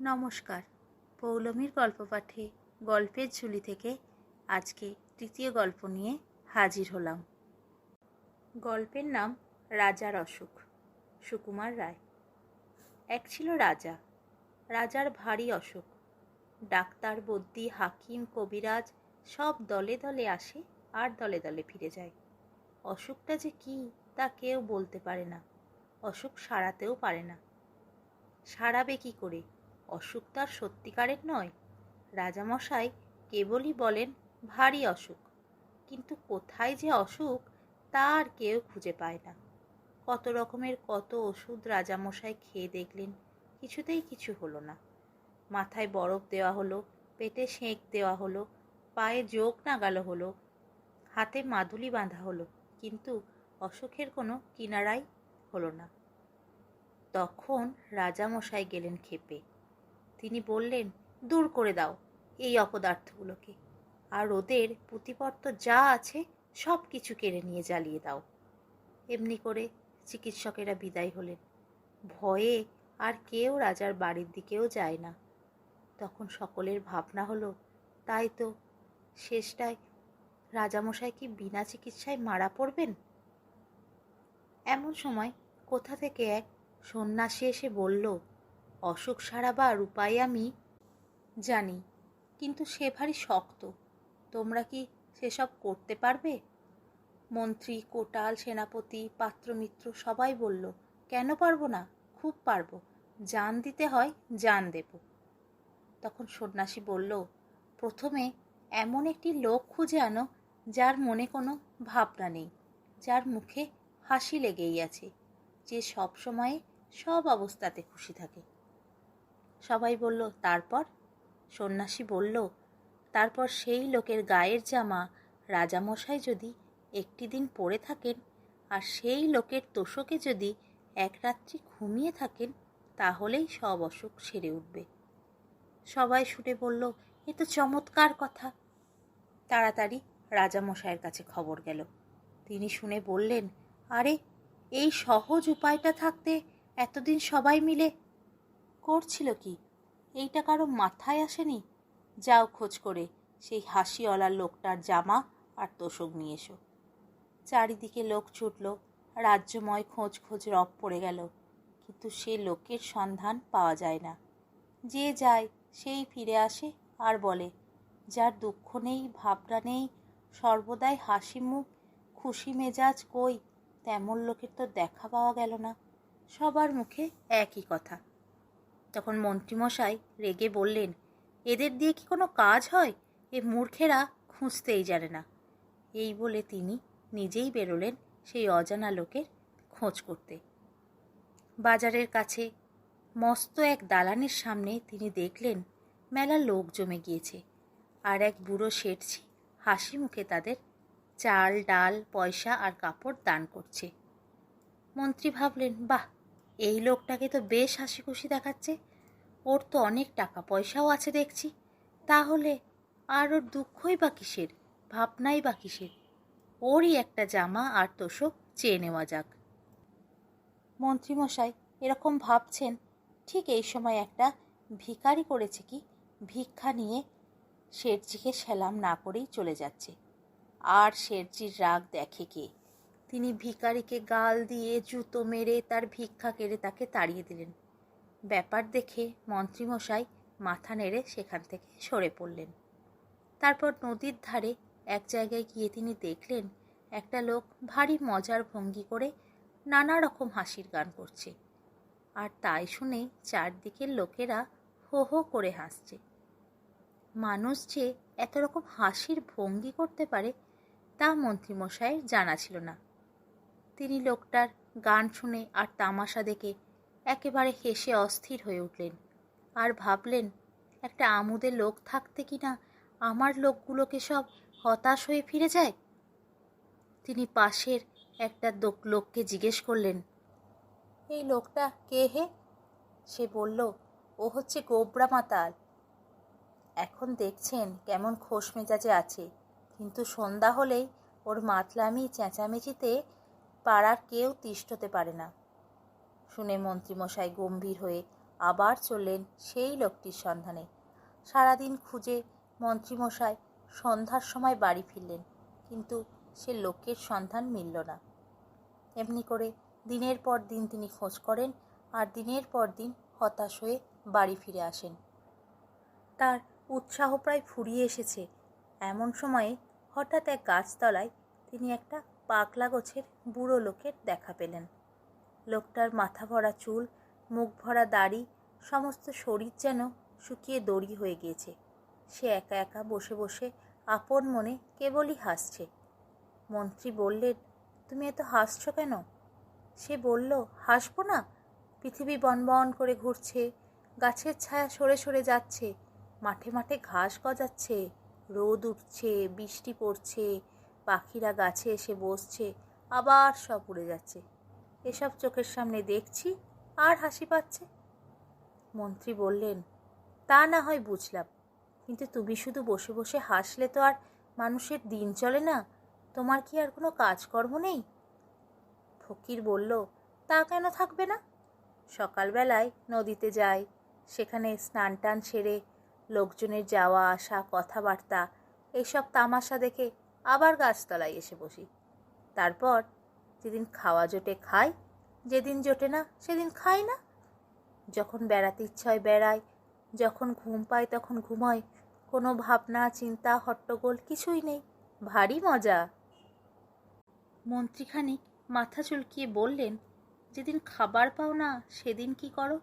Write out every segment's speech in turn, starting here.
নমস্কার। পৌলমীর গল্প পাঠে গল্পের ঝুলি থেকে আজকে তৃতীয় গল্প নিয়ে হাজির হলাম। গল্পের নাম রাজার অসুখ, সুকুমার রায়। এক ছিল রাজা। রাজার ভারী অসুখ। ডাক্তার বদ্যি হাকিম, কবিরাজ সব দলে দলে আসে আর দলে দলে ফিরে যায়। অসুখটা যে কী তা কেউ বলতে পারে না। অসুখ সারাতেও পারে না। সারাবে কি করে? অসুখ তার সত্যিকারের নয়। রাজামশাই কেবলই বলেন, ভারী অসুখ। কিন্তু কোথায় যে অসুখ, তা আর কেউ খুঁজে পায় না। কত রকমের কত ওষুধ রাজামশাই খেয়ে দেখলেন, কিছুতেই কিছু হলো না। মাথায় বরফ দেওয়া হলো, পেটে সেঁক দেওয়া হলো, পায়ে যোগ নাগালো হলো, হাতে মাদুলি বাঁধা হলো, কিন্তু অসুখের কোনো কিনারাই হলো না। তখন রাজামশাই গেলেন ক্ষেপে। তিনি বললেন, দূর করে দাও এই অপদার্থগুলোকে। আর ওদের পুঁতিপত্র যা আছে সব কিছু কেড়ে নিয়ে জ্বালিয়ে দাও। এমনি করে চিকিৎসকেরা বিদায় হলেন। ভয়ে আর কেউ রাজার বাড়ির দিকেও যায় না। তখন সকলের ভাবনা হলো, তাই তো শেষটায় রাজামশাই কি বিনা চিকিৎসায় মারা পড়বেন? এমন সময় কোথা থেকে এক সন্ন্যাসী এসে বলল অসুখ সারাবার উপায় আমি জানি, কিন্তু সে ভারী শক্ত। তোমরা কি সেসব করতে পারবে? মন্ত্রী, কোটাল, সেনাপতি, পাত্রমিত্র সবাই বলল, কেন পারব না? খুব পারব। জান দিতে হয়, জান দেব। তখন সন্ন্যাসী বলল, প্রথমে এমন একটি লোক খুঁজে আনো, যার মনে কোনো ভাবনা নেই, যার মুখে হাসি লেগেই আছে, যে সব সময়ে সব অবস্থাতে খুশি থাকে। সবাই বলল, তারপর? সন্ন্যাসী বলল, তারপর সেই লোকের গায়ের জামা রাজামশাই যদি একটি দিন পরে থাকেন আর সেই লোকের তোষকে যদি এক রাত্রি ঘুমিয়ে থাকেন, তাহলেই সব অসুখ সেরে উঠবে। সবাই শুনে বলল, এ তো চমৎকার কথা। তাড়াতাড়ি রাজামশাইয়ের কাছে খবর গেল। তিনি শুনে বললেন, আরে, এই সহজ উপায়টা থাকতে এতদিন সবাই মিলে করছিল কি? এইটা কারও মাথায় আসেনি? যাও খোঁজ করে, সেই হাসিওয়ালা লোকটার জামা আর তোষক নিয়ে এসো। চারিদিকে লোক ছুটল, রাজ্যময় খোঁজ খোঁজ রব পড়ে গেল, কিন্তু সে লোকের সন্ধান পাওয়া যায় না। যে যায়, সেই ফিরে আসে আর বলে, যার দুঃখ নেই, ভাবনা নেই, সর্বদাই হাসি মুখ, খুশি মেজাজ কই? তেমন লোকের তো দেখা পাওয়া গেল না। সবার মুখে একই কথা। তখন মন্ত্রীমশাই রেগে বললেন, এদের দিয়ে কি কোনো কাজ হয়? এ মূর্খেরা খুঁজতেই জানে না। এই বলে তিনি নিজেই বেরোলেন সেই অজানা লোকের খোঁজ করতে। বাজারের কাছে মস্ত এক দালানের সামনে তিনি দেখলেন, মেলা লোক জমে গিয়েছে আর এক বুড়ো শেঠছি হাসি মুখে তাদের চাল, ডাল, পয়সা আর কাপড় দান করছে। মন্ত্রী ভাবলেন, বাহ, এই লোকটাকে তো বেশ হাসি খুশি দেখাচ্ছে। ওর তো অনেক টাকা পয়সাও আছে দেখছি। তাহলে আর ওর দুঃখই বা কিসের? ভাবনাই বা কিসের? ওরই একটা জামা আর তোষক চেয়ে নেওয়া যাক। মন্ত্রীমশাই, এরকম ভাবছেন, ঠিক এই সময় একটা ভিকারি করেছে কি? ভিক্ষা নিয়ে শেঠজিকে সেলাম না করেই চলে যাচ্ছে। আর শেঠজির রাগ দেখে কে? তিনি ভিকারিকে গাল দিয়ে জুতো মেরে তার ভিক্ষা কেড়ে তাকে তাড়িয়ে দিলেন। ব্যাপার দেখে মন্ত্রীমশাই মাথা নেড়ে সেখান থেকে সরে পড়লেন। তারপর নদীর ধারে এক জায়গায় গিয়ে তিনি দেখলেন একটা লোক ভারী মজার ভঙ্গি করে নানা রকম হাসির গান করছে। আর তাই শুনে চারদিকের লোকেরা হো হো করে হাসছে। মানুষ যে এত রকম হাসির ভঙ্গি করতে পারে তা মন্ত্রীমশাইয়ের জানা ছিল না। তিনি লোকটার গান শুনে আর তামাশা দেখে একেবারে হেসে অস্থির হয়ে উঠলেন। আর ভাবলেন, একটা আমুদের লোক থাকতে কি না আমার লোকগুলোকে সব হতাশ হয়ে ফিরে যায়? তিনি পাশের একটা লোককে জিজ্ঞেস করলেন, এই লোকটা কে হে? সে বলল, ও হচ্ছে গোবরা মাতাল। এখন দেখছেন কেমন খোশ মেজাজে আছে, কিন্তু সন্ধ্যা হলেই ওর মাতলামি, চেঁচামেচিতে পাড়ার কেউ তিষ্ঠতে পারে না। শুনে মন্ত্রীমশাই গম্ভীর হয়ে আবার চললেন সেই লোকটির সন্ধানে। সারাদিন খুঁজে মন্ত্রীমশাই সন্ধ্যার সময় বাড়ি ফিরলেন, কিন্তু সে লোকের সন্ধান মিলল না। এমনি করে দিনের পর দিন তিনি খোঁজ করেন আর দিনের পর দিন হতাশ হয়ে বাড়ি ফিরে আসেন। তার উৎসাহ প্রায় ফুরিয়ে এসেছে। এমন সময়ে হঠাৎ এক গাছতলায় তিনি একটা পাকলা গোছের বুড়ো লোকের দেখা পেলেন। লোকটার মাথা ভরা চুল, মুখ ভরা দাড়ি, সমস্ত শরীর যেন শুকিয়ে দড়ি হয়ে গিয়েছে। সে একা একা বসে বসে আপন মনে কেবলই হাসছে। মন্ত্রী বললেন, তুমি এত হাসছো কেন? সে বলল, হাসবো না। পৃথিবী বনবন করে ঘুরছে, গাছের ছায়া সরে সরে যাচ্ছে, মাঠে মাঠে ঘাস গজাচ্ছে, রোদ উঠছে, বৃষ্টি পড়ছে, পাখিরা গাছে এসে বসছে, আবার সব উড়ে যাচ্ছে। এসব চোখের সামনে দেখছি, আর হাসি পাচ্ছে। মন্ত্রী বললেন, তা না হয় বুঝলাম, কিন্তু তুমি শুধু বসে বসে হাসলে তো আর মানুষের দিন চলে না, তোমার কি আর কোনো কাজকর্ম নেই? ফকির বলল, তা কেন থাকবে না? সকালবেলায় নদীতে যাই, সেখানে স্নান টান সেরে, লোকজনের যাওয়া আসা, কথাবার্তা এইসব তামাশা দেখে আবার গাছতলায় এসে বসি। তারপর যেদিন খাওয়া জোটে খাই যেদিন জোটে না, সেদিন খাই না। যখন বেড়াতে ইচ্ছা হয় বেড়াই যখন ঘুম পাই তখন ঘুমাই কোনো ভাবনা, চিন্তা, হট্টগোল কিছুই নেই। ভারী মজা। মন্ত্রীখানি মাথা চুলকিয়ে বললেন, যেদিন খাবার পাও না, সেদিন কি করো?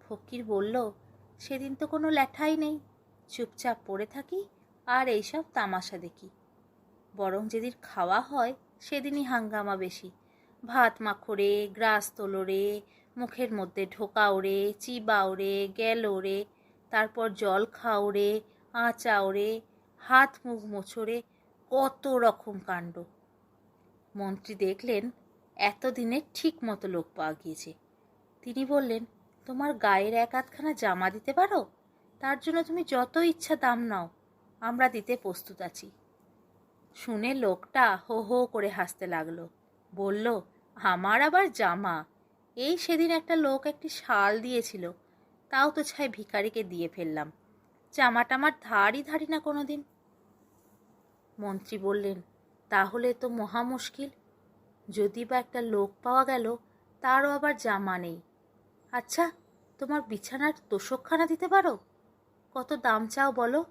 ফকির বলল, সেদিন তো কোনো ল্যাঠাই নেই। চুপচাপ পড়ে থাকি আর এইসব তামাশা দেখি। বরং যেদিন খাওয়া হয় সেদিনই হাঙ্গামা বেশি। ভাত মাখরে, গ্রাস তোলরে, মুখের মধ্যে ঢোকা ওড়ে, চিবা ওড়ে, গেল ওড়ে, তারপর জল খাওড়ে আঁচা ওড়ে, হাত মুখ মোছরে কত রকম কাণ্ড। মন্ত্রী দেখলেন, এতদিনে ঠিক মতো লোক পাওয়া গিয়েছে। তিনি বললেন, তোমার গায়ের এক আধখানা জামা দিতে পারো? তার জন্য তুমি যত ইচ্ছা দাম নাও। আমরা দিতে প্রস্তুত আছি। শুনে লোকটা হো হো করে হাসতে লাগল। বলল, আমার আবার জামা। এই সেদিন একটা লোক একটি শাল দিয়েছিল, তাও তো ছাই ভিখারিকে দিয়ে ফেললাম। জামাটা আমার ধারই ধারি না কোনো দিন মন্ত্রী বললেন, তাহলে তো মহা মুশকিল। যদি বা একটা লোক পাওয়া গেল, তারও আবার জামা নেই। আচ্ছা তোমার বিছানার তোষকখানা দিতে পারো? কত দাম চাও বলো?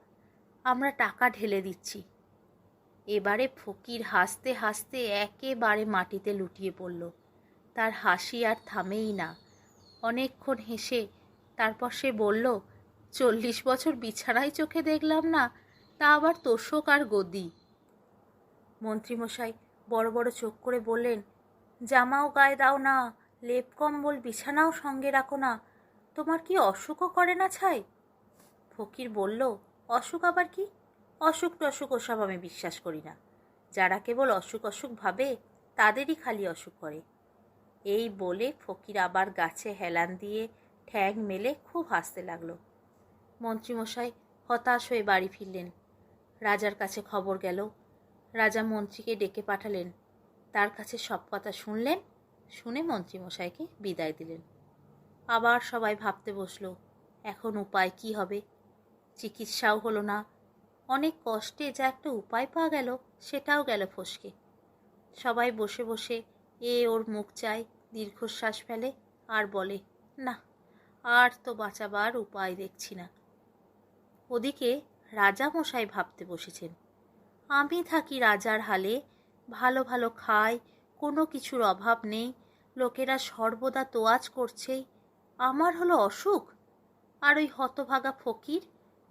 আমরা টাকা ঢেলে দিচ্ছি। এবারে ফকির হাসতে হাসতে একেবারে মাটিতে লুটিয়ে পড়ল। তার হাসি আর থামেই না। অনেকক্ষণ হেসে তারপর সে বলল, চল্লিশ বছর বিছানায় চোখে দেখলাম না, তা আবার তোষক আর গদি। মন্ত্রীমশাই বড় বড় চোখ করে বললেন, জামাও গায়ে দাও না, লেপ কম্বল বিছানাও সঙ্গে রাখো না, তোমার কি অসুখও করে না ছাই? ফকির বলল, অসুখ আবার কি? অসুখ টসুখ ওসব আমি বিশ্বাস করি না। যারা কেবল অসুখ অসুখ ভাবে, তাদেরই খালি অসুখ করে। এই বলে ফকির আবার গাছে হেলান দিয়ে ঠ্যাং মেলে খুব হাসতে লাগল। মন্ত্রীমশাই হতাশ হয়ে বাড়ি ফিরলেন। রাজার কাছে খবর গেল। রাজা মন্ত্রীকে ডেকে পাঠালেন। তার কাছে সব কথা শুনলেন, শুনে মন্ত্রীমশাইকে বিদায় দিলেন। আবার সবাই ভাবতে বসল, এখন উপায় কি হবে? চিকিৎসাও হলো না অনেক কষ্টে যা একটা উপায় পাওয়া গেল, সেটাও গেল ফসকে। সবাই বসে বসে এ ওর মুখ চায়, দীর্ঘশ্বাস ফেলে আর বলে, না, আর তো বাঁচাবার উপায় দেখছি না। ওদিকে রাজা মশাই ভাবতে বসেছেন, আমি থাকি রাজার হালে, ভালো ভালো খাই, কোনো কিছুর অভাব নেই, লোকেরা সর্বদা তোয়াজ করছেই, আমার হলো অসুখ, আর ওই হতভাগা ফকির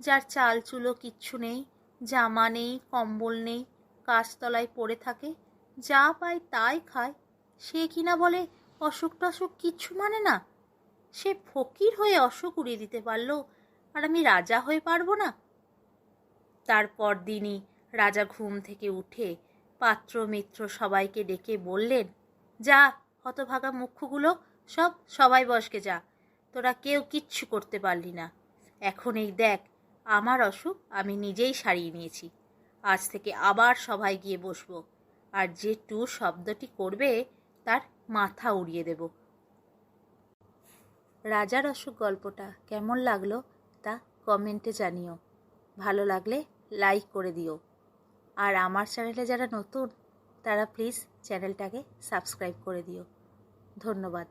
যার চাল, চুলো কিচ্ছু নেই, জামা নেই, কম্বল নেই গাছতলায় পড়ে থাকে, যা পায় তাই খায়। সে কিনা বলে, অসুখ টসুখ কিচ্ছু মানে না। সে ফকির হয়ে অসুখ উড়িয়ে দিতে পারল, আর আমি রাজা হয়ে পারব না। তারপর দিনই রাজা ঘুম থেকে উঠে পাত্র মিত্র সবাইকে ডেকে বললেন, যা, হতভাগা মুখ্যগুলো সব সবাই বসকে যা, তোরা কেউ কিচ্ছু করতে পারলি না। এখন এই দেখ আমার অসুখ আমি নিজেই সারিয়ে নিয়েছি। আজ থেকে আবার সবাই গিয়ে বসবো। আর যে টু শব্দটি করবে, তার মাথা উড়িয়ে দেব। রাজার অসুখ গল্পটা কেমন লাগল, তা কমেন্টে জানিও। ভালো লাগলে লাইক করে দিও। আর আমার চ্যানেলে যারা নতুন, তারা প্লিজ চ্যানেলটাকে সাবস্ক্রাইব করে দিও। ধন্যবাদ।